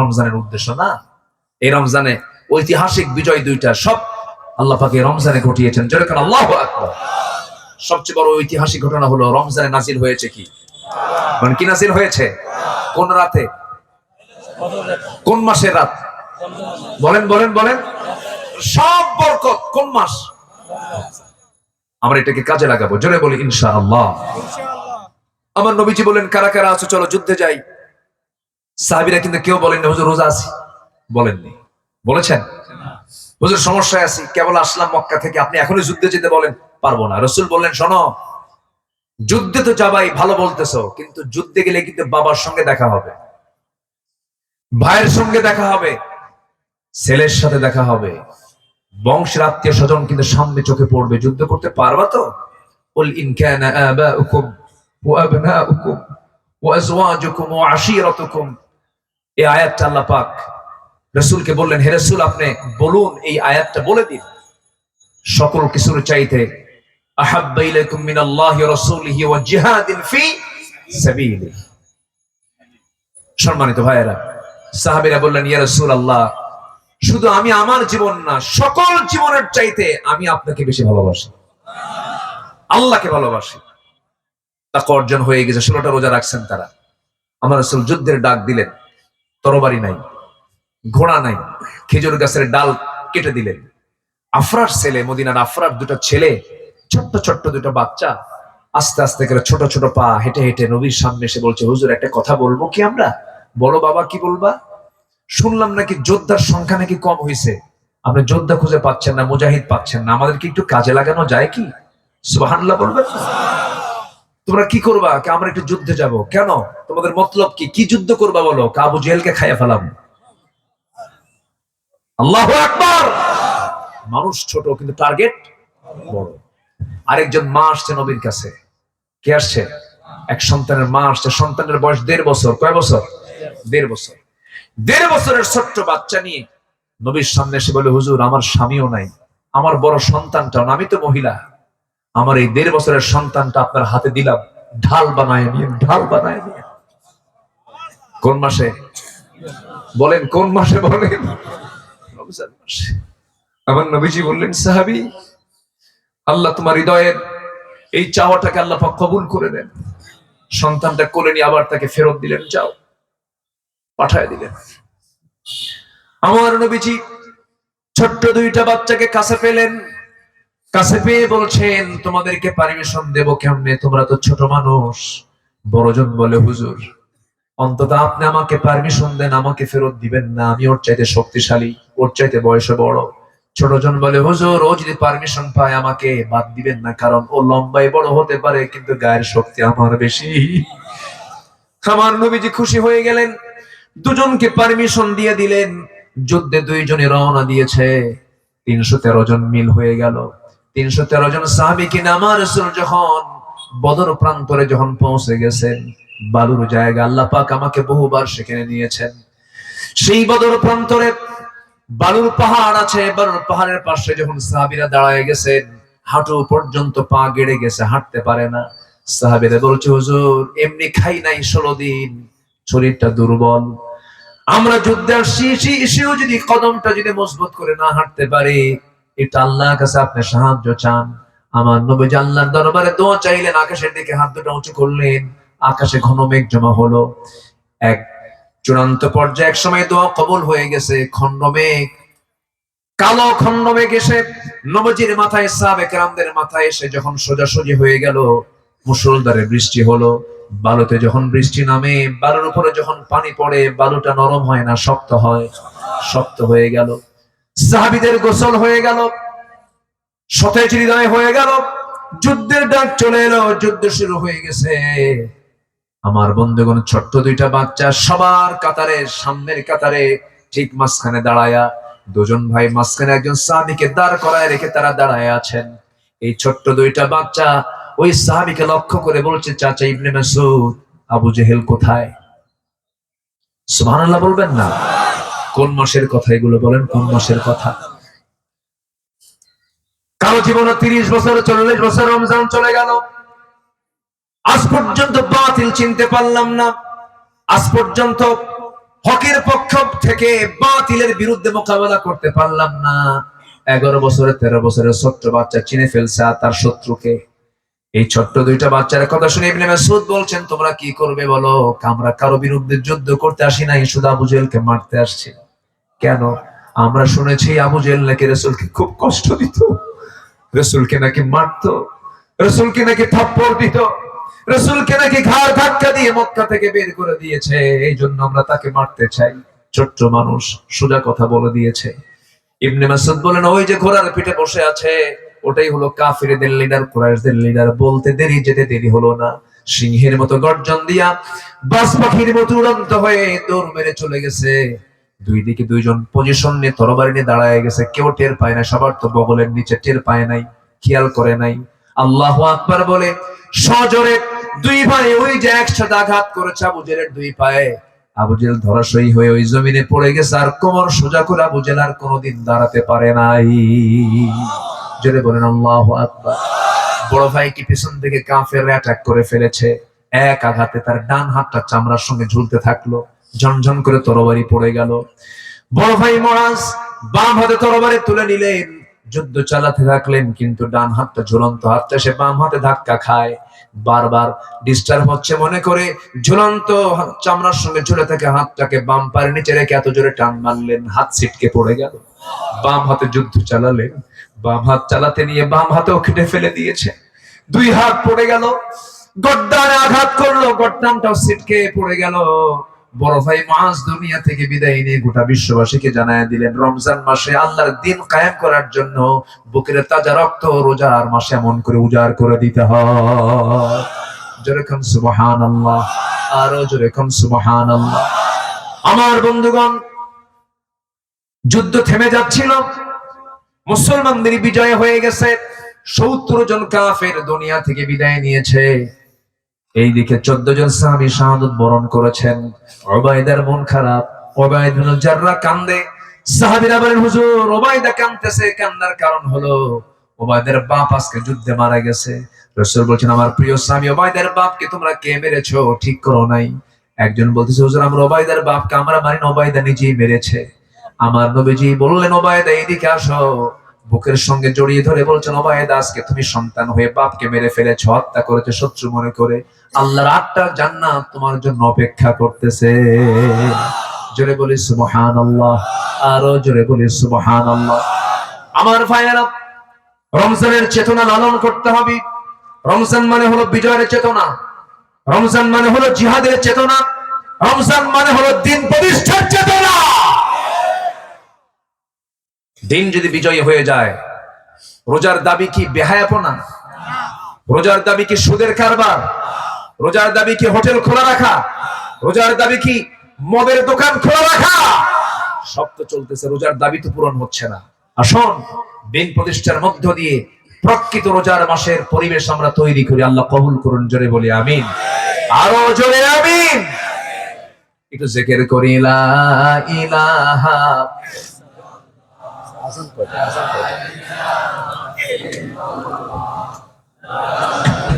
রমজানের উদ্দেশ্য না। এই রমজানে ঐতিহাসিক বিজয় দুইটা সব আল্লাহ পাকে রমজানে ঘটিয়েছেন। যেরকম আল্লাহ সবচেয়ে বড় ঐতিহাসিক ঘটনা হলো রমজানে নাজিল হয়েছে কি? মানে কি নাজিল হয়েছে? কোন রাতে? কোন মাসের রাত? বলেন বলেন বলেন। সব বরকত কোন মাস? আমরা এটাকে কাজে লাগাবো। জোরে বলি ইনশা আল্লাহ আমার নবীজি বলেন, কারা কারা আছো, চলো যুদ্ধে যাই। সাহাবিরা কিন্তু কেউ বলেন হুজুর রোজা আছি বলেননি বলেছেন হুজুর সমস্যায় আছি কেবল আসলাম মক্কা থেকে আপনি এখনই যুদ্ধে যেতে বলেন পারবো না রসুল বললেন শোনো যুদ্ধে তো যাবাই ভালো বলতেছো কিন্তু যুদ্ধে গেলে কিন্তু বাবার সঙ্গে দেখা হবে ভাইয়ের সঙ্গে দেখা হবে ছেলের সাথে দেখা হবে বংশের আত্মীয় স্বজন কিন্তু সামনে চোখে পড়বে যুদ্ধ করতে পারবা তো قل إن كان آباؤكم وأبناؤكم وأزواجكم وعشيرتكم এই আয়াতটা আল্লাহ পাক রসুলকে বললেন, হে রসুল, আপনি বলুন এই আয়াতটা বলে দিন। সকল কিছুর চাইতে সম্মানিত ভাইয়েরা, সাহাবীরা বললেন, ইয়া রাসূলুল্লাহ, শুধু আমি আমার জীবন না, সকল জীবনের চাইতে আমি আপনাকে বেশি ভালোবাসি। আল্লাহকে ভালোবাসি। তাকে অর্জন হয়ে গেছে, ষোলোটা রোজা রাখছেন তারা। আমার রসুল যুদ্ধের ডাক দিলেন। তরবারি নাই, ঘোড়া নাই, খেজুর গাছের ডাল কেটে দিলেন। আফরার ছেলে, মদিনার আফরার দুটো ছেলে, ছোট্ট ছোট্ট দুটো বাচ্চা, আস্তে আস্তে করে ছোট ছোট পা হেঁটে হেঁটে নবীর সামনে এসে বলছে, হুজুর, একটা কথা বলব কি আমরা? বলো বাবা, কি বলবা? শুনলাম নাকি যোদ্ধার সংখ্যা নাকি কম হয়েছে আপনি যোদ্ধা খুঁজে পাচ্ছেন না, মুজাহিদ পাচ্ছেন না। আমাদেরকে একটু কাজে লাগানো যায় কি? সুবহানাল্লাহ বলবেন। তোমরা কি করবা? আমরা একটু যুদ্ধে যাব। কেন? তোমাদের মতলব কি? কি যুদ্ধ করবা বলো? কাবু জেলকে খাইয়া ফেলাম। আল্লাহ আকবার! মানুষ ছোট, কিন্তু টার্গেট বড়। আরেকজন মা আসছে নবীর কাছে। কে আসছে? এক সন্তানের মা আসছে। সন্তানের বয়স দেড় বছর। কয় বছর? দেড় বছর। দেড় বছরের ছোট্ট বাচ্চা নিয়ে নবীর সামনে এসে বলে, হুজুর, আমার স্বামীও নাই। আমার বড় সন্তানটাও আমি তো মহিলা। আমার এই দেড় বছরের সন্তানটা আপনার হাতে দিলাম, ঢাল বানায় নিয়ে ঢাল বানায় নিয়ে কোন মাসে? বলেন, কোন মাসে বলেন? আমার নবীজি বললেন, সাহাবি, আল্লাহ তোমার হৃদয়ের এই চাওয়াটাকে আল্লাহ কবুল করে দেন সন্তানটা কোলে নিয়ে আবার তাকে ফেরত দিলেন, যাও। পাঠায় দিলেন। আমার নবীজি ছোট্ট দুইটা বাচ্চাকে কাছে পেলেন। কাছে পেয়ে বলছেন, তোমাদেরকে পারমিশন দেব কেমনে? তোমরা তো ছোট মানুষ। বড়জন বলে, হুজুর, অন্তত আপনি আমাকে পারমিশন দেন, আমাকে ফেরত দিবেন না। আমি ওর চাইতে শক্তিশালী, ওর চাইতে বয়সে বড়। ছোটজন বলে, হুজুর, ও যদি পারমিশন পায়, আমাকে বাদ দিবেন না, কারণ ও লম্বাই বড় হতে পারে, কিন্তু গায়ের শক্তি আমার বেশি। আমার নবীজি খুশি হয়ে গেলেন। দুজনকে পারমিশন দিয়ে দিলেন। যুদ্ধে দুইজনে রওনা দিয়েছে। তিনশো তেরো জন মিল হয়ে গেল। তিনশো তেরো জন সাহাবিকে আমার রসুল যখন বদর প্রান্তরে যখন পৌঁছে গেছেন, বালুর জায়গা আল্লাহ পাক আমাকে বহুবার সেখানে নিয়েছেন। সেই বদর প্রান্তরে বালুর পাহাড় আছে, বালুর পাহাড়ের পাশে যখন সাহাবিরা দাঁড়ায় গেছেন, হাঁটু পর্যন্ত পা গেড়ে গেছে, হাঁটতে পারে না। সাহাবিরা বলছে, হুজুর, এমনি খাই নাই ষোলো দিন, শরীরটা দুর্বল। আমরা যুদ্ধে সে- সেও যদি কদমটা যদি মজবুত করে না হাঁটতে পারে এটা আল্লাহর কাছে আপনি সাহায্য চান। আমার নবী আল্লাহর দরবারে দোয়া চাইলেন, আকাশের দিকে হাত দুটো উঁচু করলেন, আকাশে ঘন মেঘ জমা হলো। এক চূড়ান্ত পর্যায়ে এক সময় দোয়া কবল হয়ে গেছে খন্ড মেঘ, কালো খন্ড মেঘ এসে নবজির মাথায় সাবেক রামদের মাথায় এসে যখন সোজাসুজি হয়ে গেল মুসলদারে বৃষ্টি হলো। বালুতে যখন বৃষ্টি নামে, বালুর উপরে যখন পানি পড়ে, বালুটা নরম হয় না, শক্ত হয়, শক্ত হয়ে গেল। সাহাবিদের গোসল হয়ে গেল, সতেজ হৃদয় হয়ে গেল, যুদ্ধের ডাক চলে এলো, যুদ্ধ শুরু হয়ে গেছে। আমার বন্ধুগণ, ছোট্ট দুইটা বাচ্চা সবার কাতারে, সামনের কাতারে ঠিক মাঝখানে দাঁড়ায়া, দুজন ভাই মাঝখানে একজন সাহাবিকে দাঁড় করায় রেখে তারা দাঁড়ায় আছেন। এই ছোট্ট দুইটা বাচ্চা ওই সাহাবিকে লক্ষ্য করে বলছে, চাচা ইবনে মাসুদ আবু জেহেল কোথায়? সুবহানাল্লাহ বলবেন না। কোন মাসের কথা এগুলো বলেন? কোন মাসের কথা? কারও জীবনে তিরিশ বছর, চল্লিশ বছর রমজান চলে গেল। আজ পর্যন্ত বাতিল চিনতে পারলাম না। আজ পর্যন্ত হকের পক্ষ থেকে বাতিলের বিরুদ্ধে মোকাবেলা করতে পারলাম না। এগারো বছরের তেরো বছরের ছোট্ট বাচ্চা চিনে ফেলছে তার শত্রুকে এই ছোট্ট দুইটা বাচ্চার কথা শুনে ইবনে মাসউদ বলছেন, তোমরা কি করবে বলো? আমরা কারও বিরুদ্ধে যুদ্ধ করতে আসি নাই, শুধু আবু জেলকে মারতে আসছি। কেন? আমরা শুনেছি আবু জেল নাকি রসুলকে খুব কষ্ট দিত। রসুলকে নাকি মারতো, রসুলকে নাকি থাপ্পড় দিত, রসুলকে নাকি ঘাড় ধাক্কা দিয়ে মক্কা থেকে বের করে দিয়েছে। এই জন্য আমরা তাকে মারতে চাই। ছোট্ট মানুষ সোজা কথা বলে দিয়েছে। ইবনে মাসুদ বলেন, ওই যে ঘোড়ার পিঠে বসে আছে ওটাই হলো কাফিরদের লিডার কুরাইশদের লিডার বলতে দেরি যেতে দেরি হলো না। সিংহের মতো গর্জন দিয়া বাস পাখির মতো উড়ন্ত হয়ে দৌড় মেরে চলে গেছে। দুই দিকে দুইজন পজিশন নিয়ে, তরবারি নিয়ে দাঁড়ায় গেছে। কেউ টের পায় না সবার তো বগলের নিচে টের পায় নাই, খেয়াল করে নাই। আল্লাহ আকবার বলে, সজোরে দুই ভাই ওই যে একসাথে আঘাত করেছে আবু জেলের দুই পায়ে। আবু জেল ধরাশয়ী হয়ে ওই জমিনে পড়ে গেছে, আর কোমর সোজা করে আবু জেল আর কোনোদিন দাঁড়াতে পারে নাই। জোরে বলেন, আল্লাহ আকবার। বড় ভাইকে পিছন থেকে কাফের অ্যাটাক করে ফেলেছে। এক আঘাতে তার ডান হাতটা চামড়ার সঙ্গে ঝুলতে থাকল। ঝনঝন করে তরবারি পড়ে গেল। বড় ভাই মরাজ, বাম হাতে তরবারি তুলে নিলেন। যুদ্ধ চালাতে থাকলেন, কিন্তু ডান হাতটা ঝুলন্ত হাতটা সে বাম হাতে ধাক্কা খায়। বারবার ডিস্টার্ব হচ্ছে মনে করে, ঝুলন্ত চামড়ার সঙ্গে ঝুলে থাকে হাতটাকে বাম পায়ের নিচে রেখে এত জোরে টান মারলেন, হাত ছিটকে পড়ে গেল। বাম হাতে যুদ্ধ চালালেন। বাম হাত চালাতে নিয়ে বাম হাতেও কেটে ফেলে দিয়েছে। দুই হাত পড়ে গেল গড্ডানে আঘাত করল, গড্ডানটাও ছিটকে পড়ে গেল। বড় ভাই মাস দুনিয়া থেকে বিদায় নিয়ে গোটা বিশ্ববাসীকে জানায় দিলেন, রমজান মাসে আল্লাহর দিন কায়েম করার জন্য বুকের তাজা রক্ত রোজার মাসে এমন করে উজাড় করে দিতে হয়। যেরকম সুবহান আল্লাহ আরও যেরকম সুবহান আল্লাহ আমার বন্ধুগণ, যুদ্ধ থেমে যাচ্ছিল। মুসলমানদের বিজয় হয়ে গেছে। সত্তর জন কাফের দুনিয়া থেকে বিদায় নিয়েছে। এইদিকে চোদ্দ জন স্বামী শাহাদত বরণ করেছেন। ওবায়দার মন খারাপ। ওবায়দ জাররা কান্দে। বলেন হুজুর ওবায়দা কান্দতেছে কান্নার কারণ হলো ওবায়দের বাপ আজকে যুদ্ধে মারা গেছে। রাসূল বলছেন আমার প্রিয় স্বামী ওবায়দের বাপকে তোমরা কে মেরেছো? ঠিক করো নাই। একজন বলতেছে হুজুর আমরা ওবায়দার বাপকে আমরা মারি না, ওবায়দা নিজেই মেরেছে। আমার নবীজি বললেন, ওবায়দা এইদিকে আসো। বুকের সঙ্গে জড়িয়ে ধরে বলছেন, ওবায়দা, আজকে তুমি সন্তান হয়ে বাপকে মেরে ফেলেছ, হত্যা করেছে, শত্রু মনে করে। আল্লাহর আটটা জান্নাত তোমার জন্য অপেক্ষা করতেছে। জোরে বলি সুবহান আল্লাহ আরও জোরে বলি সুবহান আল্লাহ আমার ভাইয়েরা, রমজানের চেতনা লালন করতে হবে। রমজান মানে হলো বিজয়ের চেতনা। রমজান মানে হলো জিহাদের চেতনা। রমজান মানে হলো দিন প্রতিষ্ঠার চেতনা। দিন যদি বিজয়ী হয়ে যায়, রোজার দাবি কি বেহায়াপনা? রোজার দাবি কি সুদের কারবার? রোজার দাবি কি হোটেল খোলা রাখা? রোজার দাবি কি মদের দোকান খোলা রাখা? সব তো চলতেছে, রোজার দাবি তো পূরণ হচ্ছে না। আসুন, দিন প্রতিষ্ঠার মধ্য দিয়ে প্রকৃত রোজার মাসের পরিবেশ আমরা তৈরি করি। আল্লাহ কবুল করুন, জোরে বলি আমিন। আরও জোরে আমিন। একটু জেকের করি ইলাহা কয়টা?